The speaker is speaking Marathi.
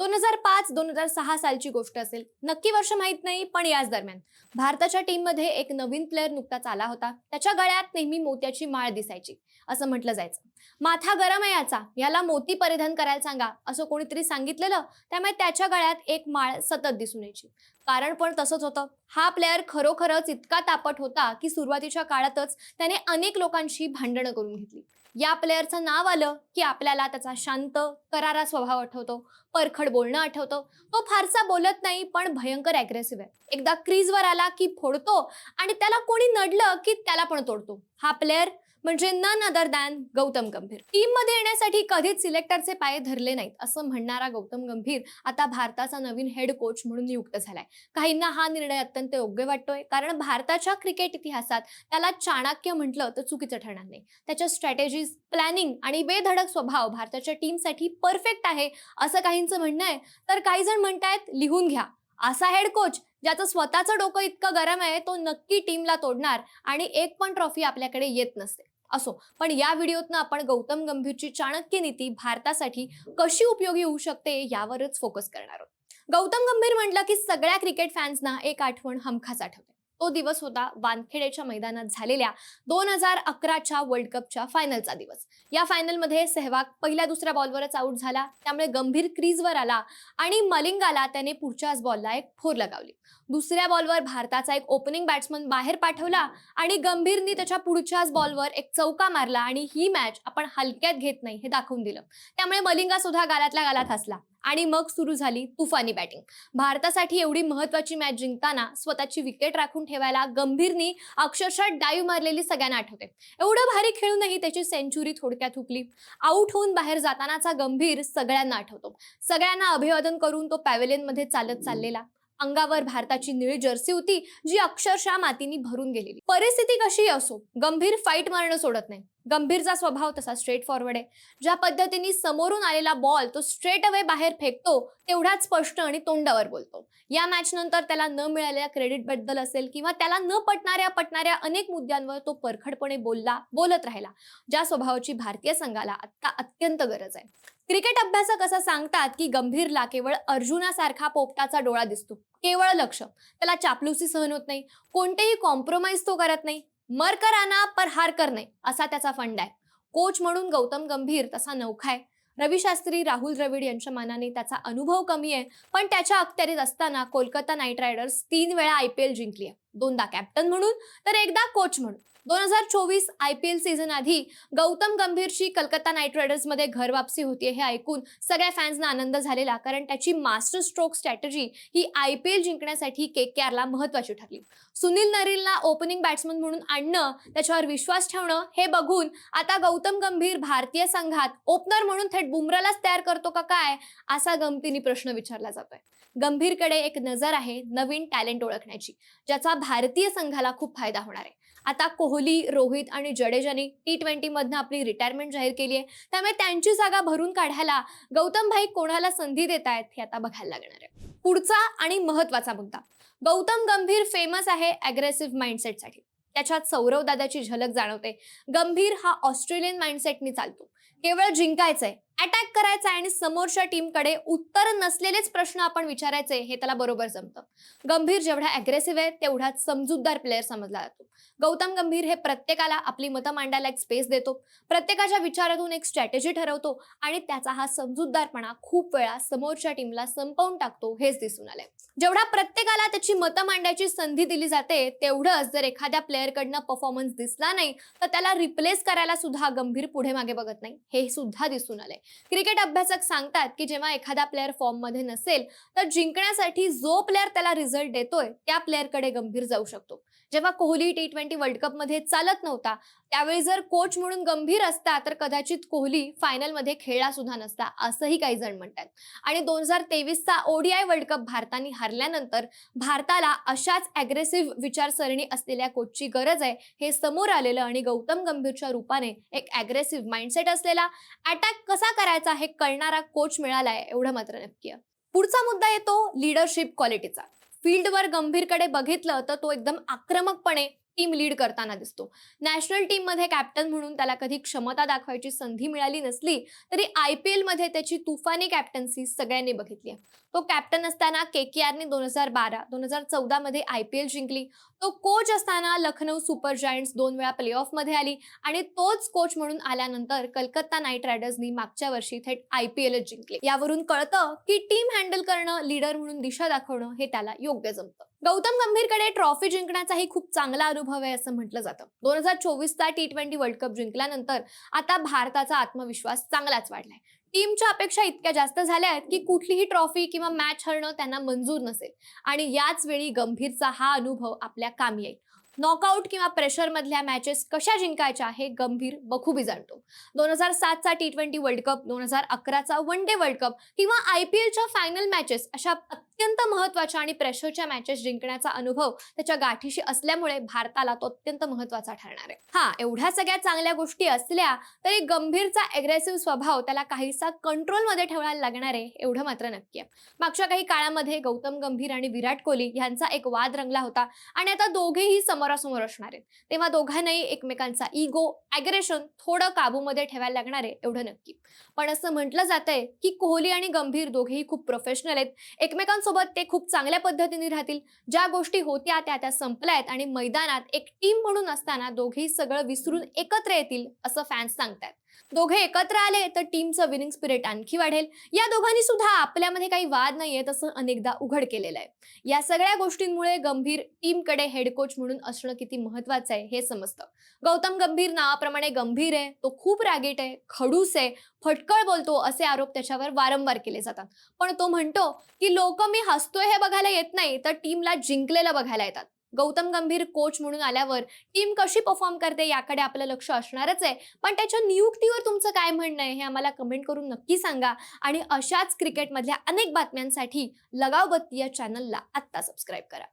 दोन हजार पाच दोन हजार सहा सालची गोष्ट असेल. नक्की वर्ष माहीत नाही पण याच दरम्यान. भारताच्या टीममध्ये एक नवीन प्लेअर नुकताच आला होता. त्याच्या गळ्यात नेहमी मोत्याची माळ दिसायची असं म्हटलं जायचं. माथा गरम आहे याचा. याला मोती परिधान करायला सांगा असं कोणीतरी सांगितलेलं त्यामुळे त्याच्या गळ्यात एक माळ सतत दिसून यायची. कारण पण तसंच होतं. हा प्लेअर खरोखरच इतका तापट होता की सुरुवातीच्या काळातच त्याने अनेक लोकांशी भांडणं करून घेतली. या प्लेअरचं नाव आलं की आपल्याला त्याचा शांत करारा स्वभाव आठवतो. परखड बोलणं आठवतं. तो फारसा बोलत नाही पण भयंकर अग्रेसिव्ह आहे. एकदा क्रीजवर आला की फोडतो आणि त्याला कोणी नडलं की त्याला पण तोडतो. हा प्लेअर म्हणजे नन अदर दॅन गौतम गंभीर. टीममध्ये येण्यासाठी कधीच सिलेक्टरचे पाय धरले नाहीत असं म्हणणारा गौतम गंभीर आता भारताचा नवीन हेड कोच म्हणून नियुक्त झालाय. काहींना हा निर्णय अत्यंत योग्य वाटतोय कारण भारताच्या क्रिकेट इतिहासात त्याला चाणक्य म्हटलं तर चुकीचं ठरणार नाही. त्याच्या स्ट्रॅटेजीज प्लॅनिंग आणि बेधडक स्वभाव भारताच्या टीमसाठी परफेक्ट आहे असं काहींचं म्हणणं आहे. तर काही जण म्हणतायत लिहून घ्या. असा हेड कोच ज्याचं स्वतःचं डोकं इतकं गरम आहे तो नक्की टीमला तोडणार आणि एक पण ट्रॉफी आपल्याकडे येत नसते. असो पण या व्हिडिओतनं आपण गौतम गंभीरची चाणक्य नीती भारतासाठी कशी उपयोगी होऊ शकते यावरच फोकस करणार आहोत. गौतम गंभीर म्हटलं की सगळ्या क्रिकेट फॅन्सना एक आठवण हमखास आठवते. तो दिवस होता वानखेडेच्या मैदानात झालेल्या दोन हजार अकराच्या वर्ल्ड कपच्या फायनलचा दिवस. या फायनलमध्ये सेहवाग पहिल्या दुसऱ्या बॉलवरच आऊट झाला. त्यामुळे गंभीर क्रीजवर आला आणि मलिंगाला त्याने पुढच्याच बॉलला एक फोर लगावली. दुसऱ्या बॉलवर भारताचा एक ओपनिंग बॅट्समन बाहेर पाठवला आणि गंभीरनी त्याच्या पुढच्याच बॉलवर एक चौका मारला आणि ही मॅच आपण हलक्यात घेत नाही हे दाखवून दिलं. त्यामुळे मलिंगा सुद्धा गालातल्या गालात हसला आणि मग सुरू झाली तुफानी बॅटिंग भारतासाठी एवढी महत्वाची मॅच जिंकताना स्वतःची विकेट राखून ठेवायला गंभीरनी अक्षरशः डाईव्ह मारलेली सगळ्यांना आठवते. एवढं भारी खेळूनही त्याची सेंचुरी थोडक्यात हुकली. आऊट होऊन बाहेर जातानाचा गंभीर सगळ्यांना आठवतो. सगळ्यांना अभिवादन करून तो पॅवेलियनमध्ये चालत चाललेला. अंगावर भारताची निळी जर्सी होती जी अक्षरशः मातीनी भरून गेलेली. परिस्थिती कशी असो गंभीर फाईट मारणं सोडत नाही. गंभीरचा स्वभाव तसा स्ट्रेट फॉरवर्ड आहे. ज्या पद्धतीने समोरून आलेला बॉल तो स्ट्रेट अवे बाहेर फेकतो तेवढाच स्पष्ट आणि तोंडावर बोलतो. या मॅच नंतर त्याला न मिळालेल्या क्रेडिटबद्दल असेल किंवा त्याला न पटणाऱ्या पटणाऱ्या अनेक मुद्द्यांवर तो परखडपणे बोलला बोलत राहिला. ज्या स्वभावाची भारतीय संघाला आता अत्यंत गरज आहे. क्रिकेट अभ्यासक असं सांगतात की गंभीरला केवळ अर्जुनासारखा पोपटाचा डोळा दिसतो. केवळ लक्ष. त्याला चापलुसी सहन होत नाही. कोणतेही कॉम्प्रोमाइज तो करत नाही. मर कर आना पर हार कर नाही असा त्याचा फंड आहे. कोच म्हणून गौतम गंभीर तसा नौखा आहे. रवी शास्त्री राहुल द्रविड यांच्या मानाने त्याचा अनुभव कमी आहे. पण त्याच्या अखत्यारीत असताना कोलकाता नाईट रायडर्स तीन वेळा आय पी एल जिंकली आहे. दोनदा कॅप्टन म्हणून तर एकदा कोच म्हणून. दोन हजार चोवीस आय पी एल सीझन आधी गौतम गंभीरची कलकत्ता नाईट रायडर्समध्ये घर वापसी होतीये हे ऐकून सगळ्या फॅन्सना आनंद झालेला कारण त्याची मास्टर स्ट्रोक स्ट्रॅटेजी ही आय पी एल जिंकण्यासाठी के के आरला महत्वाची ठरली. सुनील नरीलला ओपनिंग बॅट्समन म्हणून आणणं त्याच्यावर विश्वास ठेवणं हे बघून आता गौतम गंभीर भारतीय संघात ओपनर म्हणून थेट बुमरालाच तयार करतो का काय असा गमतीने प्रश्न विचारला जातोय. गंभीरकडे एक नजर आहे नवीन टॅलेंट ओळखण्याची ज्याचा भारतीय संघाला खूप फायदा होणार आहे. आता कोहली रोहित आणि जडेजाने टी ट्वेंटीमधनं आपली रिटायरमेंट जाहीर केली आहे. त्यामुळे त्यांची जागा भरून काढायला गौतम भाई कोणाला संधी देत आहेत हे आता बघायला लागणार आहे. पुढचा आणि महत्त्वाचा मुद्दा गौतम गंभीर फेमस आहे अग्रेसिव्ह माइंडसेटसाठी त्याच्यात सौरव दादाची झलक जाणवते. गंभीर हा ऑस्ट्रेलियन माइंडसेटनी चालतो. केवळ जिंकायचंय अटॅक करायचा आणि समोरच्या टीमकडे उत्तर नसलेलेच प्रश्न आपण विचारायचे हे त्याला बरोबर जमतं. गंभीर जेवढा अग्रेसिव्ह आहे तेवढाच समजूतदार प्लेअर समजला जातो. गौतम गंभीर हे प्रत्येकाला आपली मतं मांडायला एक स्पेस देतो. प्रत्येकाच्या विचारातून एक स्ट्रॅटेजी ठरवतो आणि त्याचा हा समजूतदारपणा खूप वेळा समोरच्या टीमला संपवून टाकतो हेच दिसून आलंय. जेवढा प्रत्येकाला त्याची मतं मांडायची संधी दिली जाते तेवढंच जर एखाद्या प्लेअरकडनं परफॉर्मन्स दिसला नाही तर त्याला रिप्लेस करायला सुद्धा गंभीर पुढे मागे बघत नाही. हे सुद्धा दिसून आलंय. क्रिकेट अभ्यासक सांगतात की जेव्हा एखादा प्लेअर फॉर्ममध्ये नसेल तर जिंकण्यासाठी जो प्लेअर त्याला रिझल्ट देतोय त्या प्लेअरकडे गंभीर जाऊ शकतो. जेव्हा कोहली टी ट्वेंटी वर्ल्ड कपमध्ये चालत नव्हता त्यावेळी जर कोच म्हणून गंभीर असता तर कदाचित कोहली फायनलमध्ये खेळला सुद्धा नसता असंही काही जण म्हणतात. आणि दोन हजार तेवीसचा ओडीआय वर्ल्ड कप भारताने हरल्यानंतर भारताला अशाच अग्रेसिव्ह विचारसरणी असलेल्या कोचची गरज आहे हे समोर आलेलं आणि गौतम गंभीरच्या रूपाने एक अग्रेसिव्ह माइंडसेट असलेला अटॅक कसा करायचा हे कळणारा कोच मिळालाय एवढं मात्र नक्की पुढचा मुद्दा येतो लिडरशिप क्वालिटीचा फील्डवर गंभीरकडे बघितलं तर तो एकदम आक्रमकपणे टीम लीड करताना दिसतो. नॅशनल टीममध्ये कॅप्टन म्हणून त्याला कधी क्षमता दाखवायची संधी मिळाली नसली तरी आय पी एलमध्ये त्याची तुफानी कॅप्टन्सी सगळ्यांनी बघितली आहे. तो कॅप्टन असताना के के आरने दोन हजार बारा दोन हजार चौदा मध्ये आय पी एल जिंकली. तो कोच असताना लखनौ सुपर जायंट्स दोन वेळा प्ले ऑफमध्ये आली आणि तोच कोच म्हणून आल्यानंतर कलकत्ता नाईट रायडर्सनी मागच्या वर्षी थेट आय पी एल जिंकले. यावरून कळतं की टीम हँडल करणं लीडर म्हणून दिशा दाखवणं हे त्याला योग्य जमतं. गौतम गंभीरकडे ट्रॉफी जिंकण्याचाही खूप चांगला अनुभव आहे असं म्हटलं जातं. दोन हजार चोवीसचा टी ट्वेंटी वर्ल्ड कप जिंकल्यानंतर आता भारताचा आत्मविश्वास चांगलाच वाढलाय. टीमच्या अपेक्षा इतक्या जास्त झाल्या आहेत की कुठलीही ट्रॉफी किंवा मॅच हरणं त्यांना मंजूर नसेल. आणि याच वेळी गंभीरचा हा अनुभव आपल्या कामी येईल. नॉकआउट किंवा प्रेशर मधल्या मॅचेस कशा जिंकायच्या हे गंभीर बखुबी जाणतो. दोन हजार सातचा टी ट्वेंटी वर्ल्ड कप दोन हजार अकराचा वन डे वर्ल्ड कप किंवा आय पी एलच्या फायनल मॅचेस अशा अत्यंत महत्त्वाच्या आणि प्रेशरच्या मॅचेस जिंकण्याचा अनुभव त्याच्या गाठीशी असल्यामुळे भारताला तो अत्यंत महत्त्वाचा ठरणार आहे. हा एवढ्या सगळ्या चांगल्या गोष्टी असल्या तरी गंभीरचा अग्रेसिव्ह स्वभाव त्याला काहीसा कंट्रोलमध्ये ठेवायला लागणार आहे एवढं मात्र नक्की आहे. मागच्या काही काळामध्ये गौतम गंभीर आणि विराट कोहली यांचा एक वाद रंगला होता आणि आता दोघेही समोरासमोर असणार आहेत. तेव्हा दोघांनाही एकमेकांचा इगो ॲग्रेशन थोडं काबूमध्ये ठेवायला लागणार आहे एवढं नक्की. पण असं म्हटलं जातंय की कोहली आणि गंभीर दोघेही खूप प्रोफेशनल आहेत. एकमेकांसोबत ते खूप चांगल्या पद्धतीने राहतील. ज्या गोष्टी होत्या त्या त्या संपल्या आहेत आणि मैदानात एक टीम म्हणून असताना दोघेही सगळं विसरून एकत्र येतील असं फॅन्स सांगतात दोघे एकत्र आले तर टीमचं विनिंग स्पिरिट आणखी वाढेल. या दोघांनी सुद्धा आपल्यामध्ये काही वाद नाहीये तसं अनेकदा उघड केलेलं आहे. या सगळ्या गोष्टींमुळे गंभीर टीमकडे हेड कोच म्हणून असणं किती महत्वाचं आहे हे समजतं. गौतम गंभीर नावाप्रमाणे गंभीर आहे तो खूप रागीट आहे खडूस आहे फटकळ बोलतो असे आरोप त्याच्यावर वारंवार केले जातात. पण तो म्हणतो की लोक मी हसतोय हे बघायला येत नाही तर टीमला जिंकलेलं बघायला येतात. गौतम गंभीर कोच म्हणून आल्यावर टीम कशी परफॉर्म करते याकडे आपलं लक्ष असणारच आहे. पण त्याच्या नियुक्तीवर तुमचं काय म्हणणं आहे हे आम्हाला कमेंट करून नक्की सांगा. आणि अशाच क्रिकेटमधल्या अनेक बातम्यांसाठी लगावबत्ती या चॅनलला आत्ता सबस्क्राईब करा.